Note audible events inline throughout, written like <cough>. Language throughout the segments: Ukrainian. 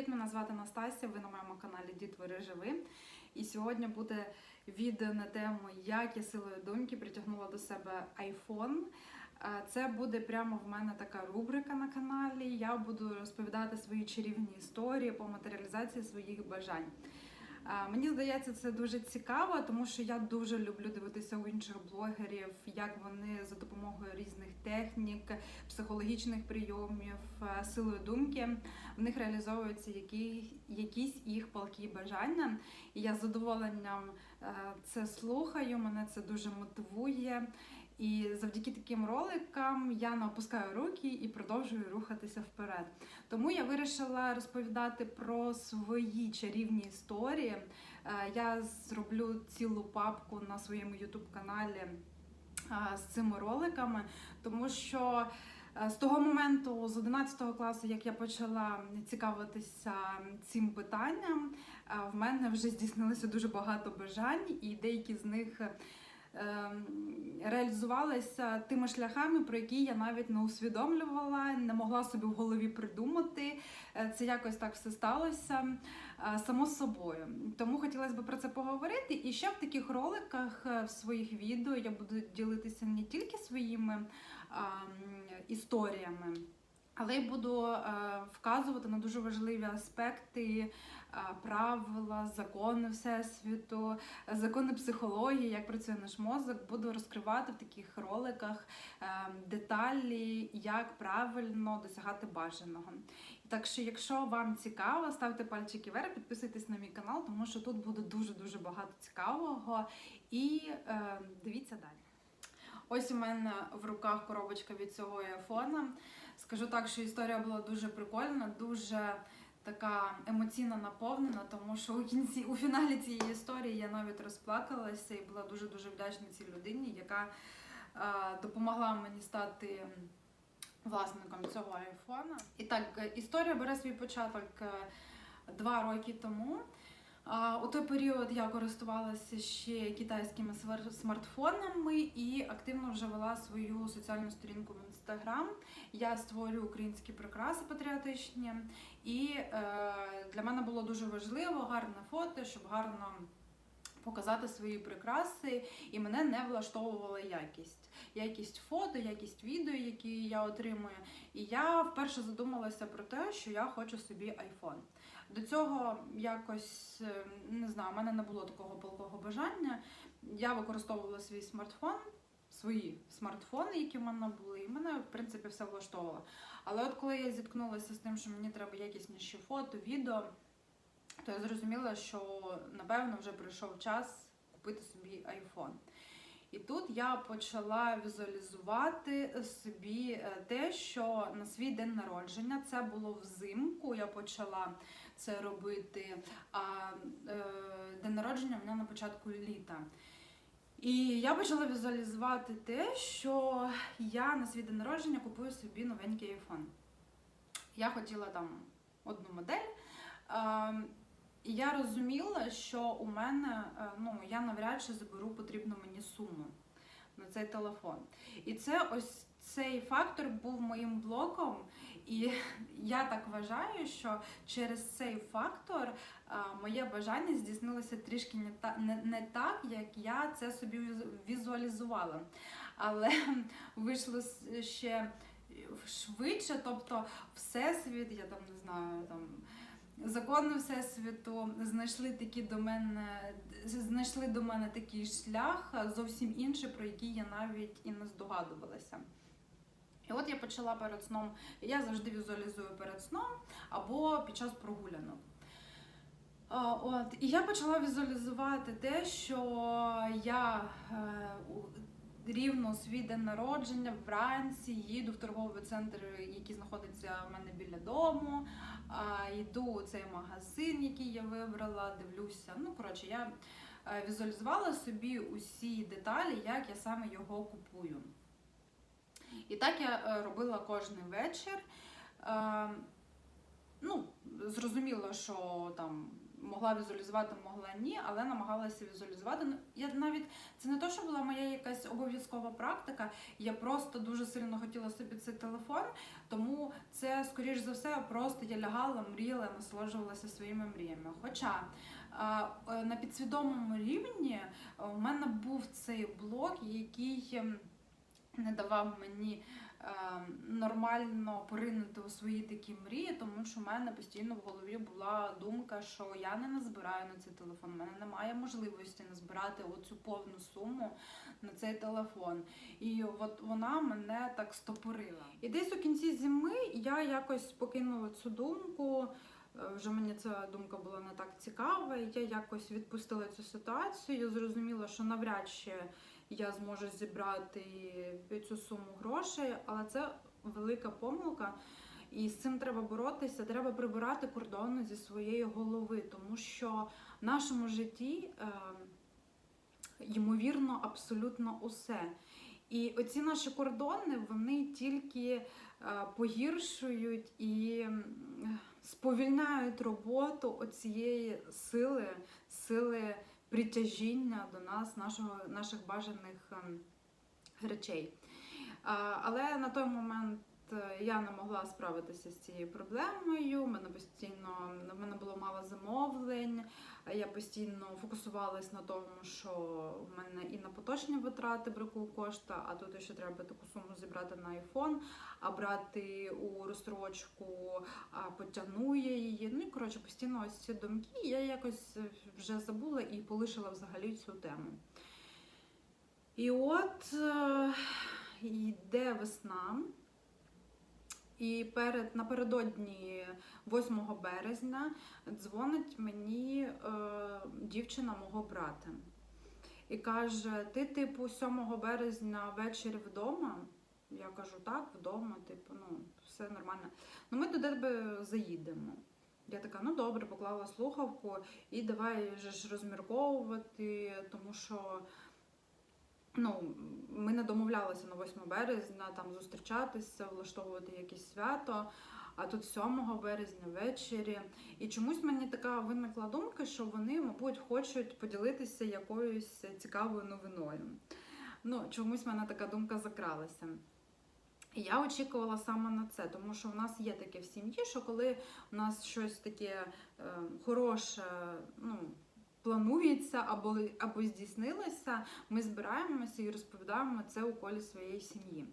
привіт! Мене звати Настасія. Ви на моєму каналі Дітвори Живи. І сьогодні буде відео на тему, як я силою думки притягнула до себе iPhone. Це буде прямо в мене така рубрика на каналі. Я буду розповідати свої чарівні історії по матеріалізації своїх бажань. Мені здається, це дуже цікаво, тому що я дуже люблю дивитися у інших блогерів, як вони за допомогою різних технік, психологічних прийомів, е, силою думки в них реалізовуються які, якісь їх палкі бажання. І я з задоволенням е, це слухаю, мене це дуже мотивує. І завдяки таким роликам я не опускаю руки і продовжую рухатися вперед. Тому я вирішила розповідати про свої чарівні історії. Е, Я зроблю цілу папку на своєму youtube каналі з цими роликами, тому що е, з того моменту, з 11 класу, як я почала цікавитися цим питанням, е, в мене вже здійснилося дуже багато бажань, і деякі з них е, реалізувалися тими шляхами, про які я навіть не усвідомлювала, не могла собі в голові придумати. Е, Це якось так все сталося е, само собою. Тому хотілося б про це поговорити. І ще в таких роликах е, в своїх відео я буду ділитися не тільки своїми а, історіями. Але й буду е, вказувати на дуже важливі аспекти, е, правила, закони всесвіту, закони психології, як працює наш мозок. Буду розкривати в таких роликах е, деталі, як правильно досягати бажаного. Так що, якщо вам цікаво, ставте пальчики вверх, підписуйтесь на мій канал, тому що тут буде дуже дуже багато цікавого. І е, дивіться далі. Ось у мене в руках коробочка від цього айфона. Скажу так, що історія була дуже прикольна, дуже така емоційно наповнена, тому що у кінці, у фіналі цієї історії я навіть розплакалася і була дуже дуже вдячна цій людині, яка е, допомогла мені стати власником цього айфона. І так, е, історія бере свій початок е, два роки тому. У той період я користувалася ще китайськими смартфонами і активно вже вела свою соціальну сторінку в інстаграм. Я створюю українські прикраси патріотичні, і е, для мене було дуже важливо гарне фото, щоб гарно показати свої прикраси, і мене не влаштовувала якість. Якість фото, якість відео, які я отримую. І я вперше задумалася про те, що я хочу собі айфон. До цього якось е, не знаю, у мене не було такого палкого бажання. Я використовувала свій смартфон, свої смартфони, які в мене були, і мене, в принципі, все влаштовувало. Але от коли я зіткнулася з тим, що мені треба якісніші фото, відео, то я зрозуміла, що напевно вже прийшов час купити собі айфон. І тут я почала візуалізувати собі е, те, що на свій день народження це було взимку. Я почала це робити. А е, день народження у мене на початку літа. І я почала візуалізувати те, що я на свій день народження купую собі новенький iPhone. Я хотіла там одну модель. Е, і я розуміла, що у мене е, ну я навряд чи заберу потрібну мені суму на цей телефон. І це ось цей фактор був моїм блоком. І я так вважаю, що через цей фактор е, моє бажання здійснилося трішки не та не, так, як я це собі візуалізувала. Але <laughs> вийшло ще швидше, тобто всесвіт, я там не знаю, там. Закони всесвіту знайшли такі до мене, знайшли до мене такий шлях зовсім інший, про який я навіть і не здогадувалася. І от я почала перед сном, я завжди візуалізую перед сном або під час прогулянок. От, і я почала візуалізувати те, що я е, рівно свій день народження вранці їду в торговий центр, який знаходиться у мене біля дому. Йду у цей магазин, який я вибрала, дивлюся. Ну, коротше, я е, візуалізувала собі усі деталі, як я саме його купую. І так я е, робила кожен вечір. Е, ну, зрозуміло, що там могла візуалізувати, могла ні, але намагалася візуалізувати. Ну, Я навіть це не то, що була моя якась обов'язкова практика. Я просто дуже сильно хотіла собі цей телефон, тому це, скоріш за все, просто я лягала, мріяла, насолоджувалася своїми мріями. Хоча е, на підсвідомому рівні у мене був цей блок, який ем, не давав мені е, нормально поринути у свої такі мрії, тому що в мене постійно в голові була думка, що я не назбираю на цей телефон, в мене немає можливості назбирати оцю повну суму на цей телефон. І от вона мене так стопорила. І десь у кінці зими я якось покинула цю думку. Е, Вже мені ця думка була не так цікава, я якось відпустила цю ситуацію. Зрозуміла, що навряд чи я зможу зібрати цю суму грошей, але це велика помилка. І з цим треба боротися, треба прибирати кордони зі своєї голови, тому що в нашому житті е, ймовірно абсолютно усе. І оці наші кордони вони тільки е, погіршують і сповільняють роботу оцієї сили, сили притяжіння до нас, нашого, наших бажаних ем, речей. Але на той момент я не могла справитися з цією проблемою. У мене постійно в мене було мало замовлень. Я постійно фокусувалась на тому, що в мене і на поточні витрати бракує кошти, а тут ще треба таку суму зібрати на iPhone, а брати у розстрочку потягнує її. Ну і коротше, постійно ось ці думки. Я якось вже забула і полишила взагалі цю тему. І от е, йде весна. І перед напередодні 8 березня дзвонить мені е, дівчина мого брата і каже: Ти, типу, 7 березня ввечері вдома? Я кажу, так, вдома, типу, ну, все нормально. Ну, ми до тебе заїдемо. Я така, ну добре, поклала слухавку і давай вже ж розмірковувати, тому що ну, ми не домовлялися на 8 березня там зустрічатися, влаштовувати якесь свято. А тут 7 березня ввечері. І чомусь мені така виникла думка, що вони, мабуть, хочуть поділитися якоюсь цікавою новиною. Ну, чомусь в мене така думка закралася. І я очікувала саме на це, тому що в нас є таке в сім'ї, що коли у нас щось таке е, хороше, ну, планується або, або здійснилося, ми збираємося і розповідаємо це у колі своєї сім'ї.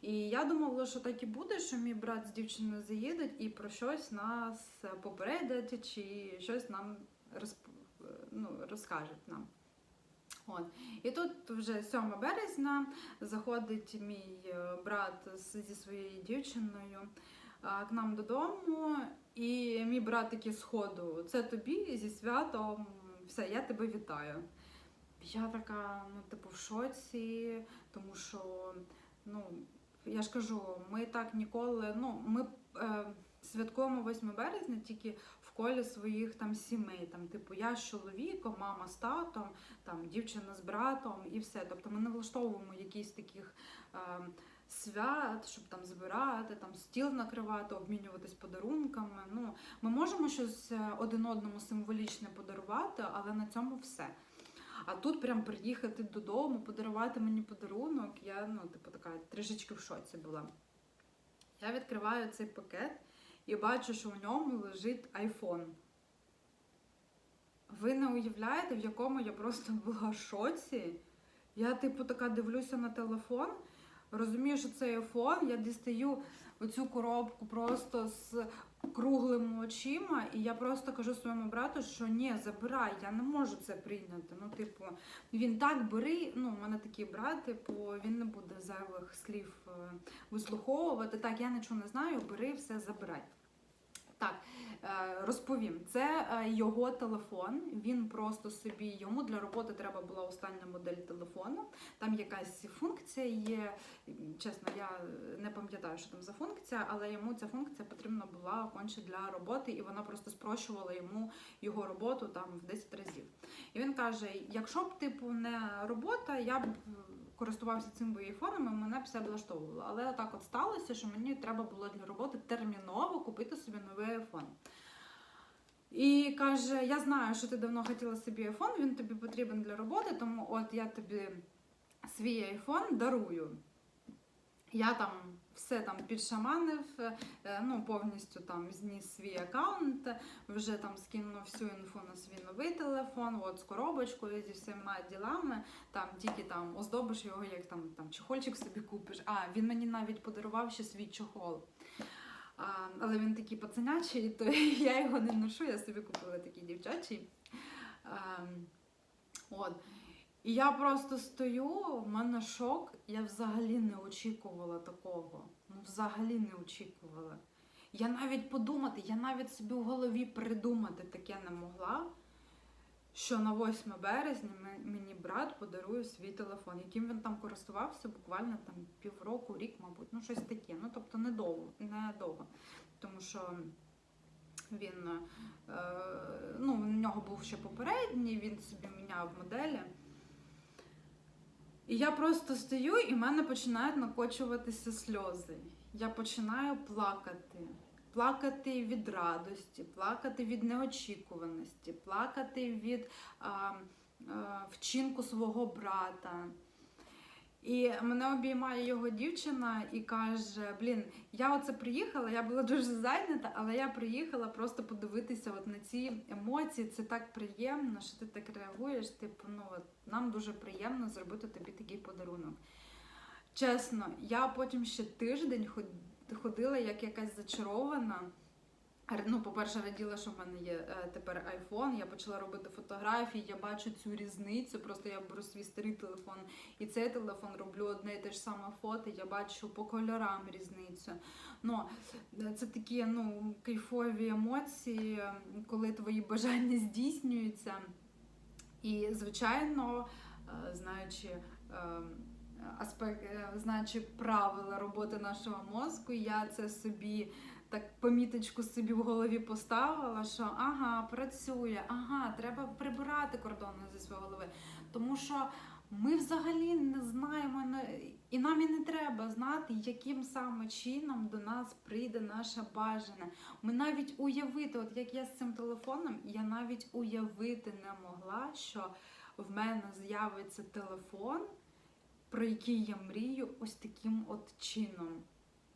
І я думала, що так і буде, що мій брат з дівчиною заїдуть і про щось нас попередять, чи щось нам розп... ну, розкажуть нам. От. І тут вже 7 березня заходить мій е, брат зі своєю дівчиною к нам додому, і мій брат такий сходу, це тобі зі святом, все, я тебе вітаю. Я така, ну, типу, в шоці, тому що, ну, я ж кажу, ми так ніколи, ну, ми е, святкуємо 8 березня тільки в колі своїх там сімей. Там, типу, я з чоловіком, мама з татом, там дівчина з братом і все. Тобто ми не влаштовуємо якісь таких е, свят, щоб там збирати, там стіл накривати, обмінюватись подарунками. Ну, ми можемо щось е, один одному символічне подарувати, але на цьому все. А тут прям приїхати додому, подарувати мені подарунок. Я ну, типу, така трішечки в шоці була. Я відкриваю цей пакет і бачу, що в ньому лежить айфон. Ви не уявляєте, в якому я просто була в шоці. Я, типу, така дивлюся на телефон, розумію, що це айфон, я дістаю оцю коробку просто з круглими очима, і я просто кажу своєму брату, що ні, забирай, я не можу це прийняти. Ну, типу, він так бери. Ну, у мене такий брат, типу, він не буде зайвих слів е, вислуховувати. Так, я нічого не знаю, бери все, забирай. Так, е, розповім, це е, його телефон. Він просто собі йому для роботи треба була остання модель телефону. Там якась функція є. Чесно, я не пам'ятаю, що там за функція, але йому ця функція потрібна була конче для роботи, і вона просто спрощувала йому його роботу там в 10 разів. І він каже: якщо б типу не робота, я б користувався цим айфоном, і мене все влаштовувало. Але так от сталося, що мені треба було для роботи терміново купити собі новий айфон. І каже: Я знаю, що ти давно хотіла собі айфон, він тобі потрібен для роботи, тому от я тобі свій айфон дарую. Я там все там підшаманив, е, ну повністю там зніс свій аккаунт, вже там скинув всю інфу на свій новий телефон, от з коробочкою, зі всіма ділами. Там тільки там оздобиш його, як там, там чехольчик собі купиш. А він мені навіть подарував ще свій чохол. А, але він такий пацанячий, то <laughs> я його не ношу, я собі купила такий дівчачий. А, от. І я просто стою, в мене шок, я взагалі не очікувала такого. Ну, взагалі не очікувала. Я навіть подумати, я навіть собі в голові придумати таке не могла, що на 8 березня мені брат подарує свій телефон, яким він там користувався буквально там півроку, рік, мабуть, ну щось таке. Ну тобто недовго, недовго. Тому що він, е, ну, в нього був ще попередній, він собі міняв моделі. І я просто стою, і в мене починають накочуватися сльози. Я починаю плакати. Плакати від радості, плакати від неочікуваності, плакати від а, а, вчинку свого брата. І мене обіймає його дівчина і каже: Блін, я оце приїхала, я була дуже зайнята, але я приїхала просто подивитися от на ці емоції. Це так приємно, що ти так реагуєш. Типу, ну от нам дуже приємно зробити тобі такий подарунок. Чесно, я потім ще тиждень ходила як якась зачарована. Ну, по-перше, раділа, що в мене є е, тепер айфон. Я почала робити фотографії, я бачу цю різницю. Просто я беру свій старий телефон і цей телефон роблю одне і те ж саме фото. Я бачу по кольорам різницю. Ну, це такі ну, кайфові емоції, коли твої бажання здійснюються. І, звичайно, е, знаючи. е, Аспект, знаючи правила роботи нашого мозку, я це собі так поміточку собі в голові поставила, що ага, працює, ага, треба прибирати кордони зі своєї голови. Тому що ми взагалі не знаємо, і нам і не треба знати, яким саме чином до нас прийде наше бажане. Ми навіть уявити, от як я з цим телефоном, я навіть уявити не могла, що в мене з'явиться телефон, про який я мрію, ось таким от чином.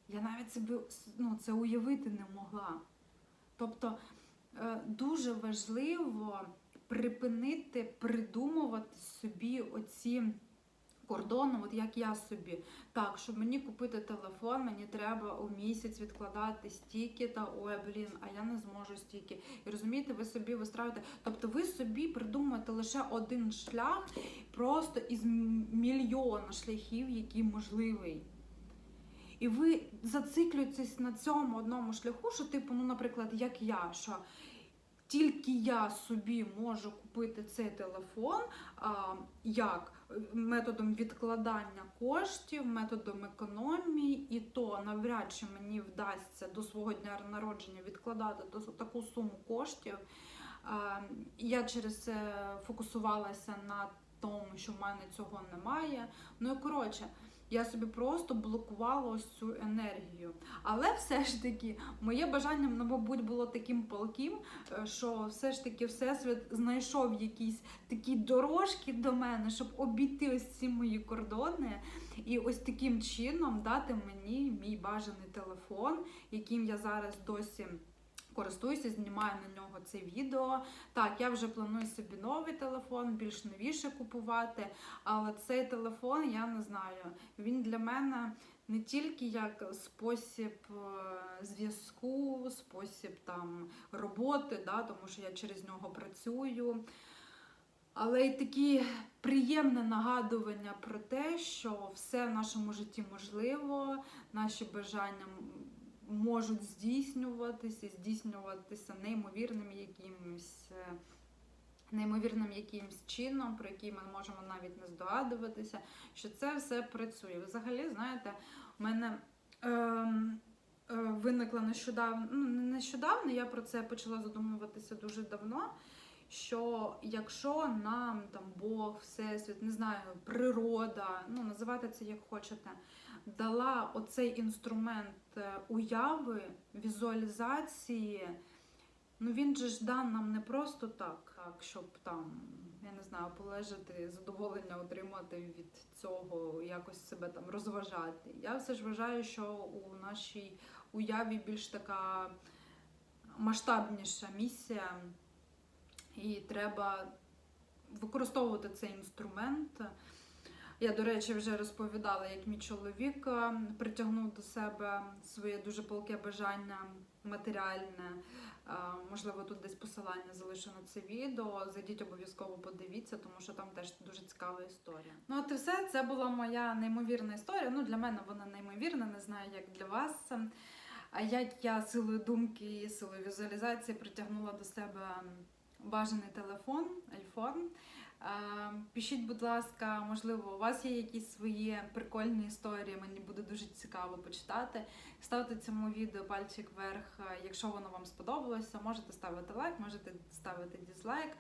Я навіть собі ну, це уявити не могла. Тобто е, дуже важливо припинити придумувати собі оці кордони, от як я собі. Так, щоб мені купити телефон, мені треба у місяць відкладати стільки, та ой, блін, а я не зможу стільки. І розумієте, ви собі вистраюєте. Тобто ви собі придумуєте лише один шлях просто із мільйона шляхів, який можливий. І ви зациклюєтесь на цьому одному шляху, що, типу, ну, наприклад, як я, що тільки я собі можу купити цей телефон, а, як методом відкладання коштів, методом економії, і то навряд чи мені вдасться до свого дня народження відкладати таку суму коштів. А, Я через це фокусувалася на тому, що в мене цього немає. Ну і коротше. Я собі просто блокувала ось цю енергію. Але все ж таки, моє бажання, мабуть, було таким палким, е, що все ж таки Всесвіт знайшов якісь такі дорожки до мене, щоб обійти ось ці мої кордони. І ось таким чином дати мені мій бажаний телефон, яким я зараз досі. Користуюся, знімаю на нього це відео. Так, я вже планую собі новий телефон, більш новіше купувати. Але цей телефон, я не знаю, він для мене не тільки як спосіб е, зв'язку, спосіб там роботи, да, тому що я через нього працюю. Але й такі приємне нагадування про те, що все в нашому житті можливо, наші бажання можуть здійснюватися, здійснюватися неймовірним якимось. е, Неймовірним якимсь чином, про який ми можемо навіть не здогадуватися, що це все працює. Взагалі, знаєте, у мене ем, е, виникла нещодавно, ну не нещодавно, я про це почала задумуватися дуже давно. що якщо нам там Бог, Всесвіт, не знаю, природа, ну називайте це як хочете, дала оцей інструмент е, уяви, візуалізації, ну він же ж дан нам не просто так, щоб там, я не знаю, полежати, задоволення отримати від цього, якось себе там розважати. Я все ж вважаю, що у нашій уяві більш така масштабніша місія, і треба використовувати цей інструмент. Я, до речі, вже розповідала, як мій чоловік е, притягнув до себе своє дуже палке бажання матеріальне. Е, Можливо, тут десь посилання залишу на це відео. Зайдіть обов'язково подивіться, тому що там теж дуже цікава історія. Ну, от і все, це була моя неймовірна історія. Ну, для мене вона неймовірна, не знаю, як для вас. А як я силою думки, силою візуалізації притягнула до себе бажаний телефон, iPhone. Пишіть, будь ласка, можливо, у вас є якісь свої прикольні історії. Мені буде дуже цікаво почитати. Ставте цьому відео пальчик вверх, е, якщо воно вам сподобалося. Можете ставити лайк, можете ставити дізлайк.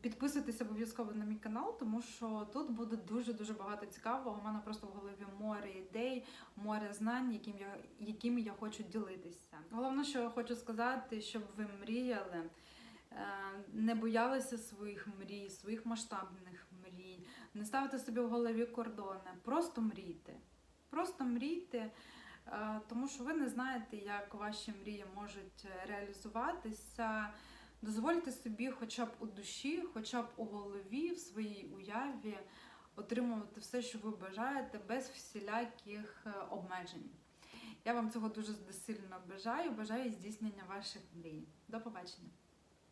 Підписуйтесь обов'язково на мій канал, тому що тут буде дуже дуже багато цікавого. У мене просто в голові море ідей, море знань, яким я якими я хочу ділитися. Головне, що я хочу сказати, щоб ви мріяли. Е, не боялися своїх мрій, своїх масштабних мрій, не ставте собі в голові кордони, просто мрійте. Просто мрійте, е, тому що ви не знаєте, як ваші мрії можуть реалізуватися. Дозвольте собі, хоча б у душі, хоча б у голові, в своїй уяві отримувати все, що ви бажаєте, без всіляких е, обмежень. Я вам цього дуже сильно бажаю. Бажаю здійснення ваших мрій. До побачення!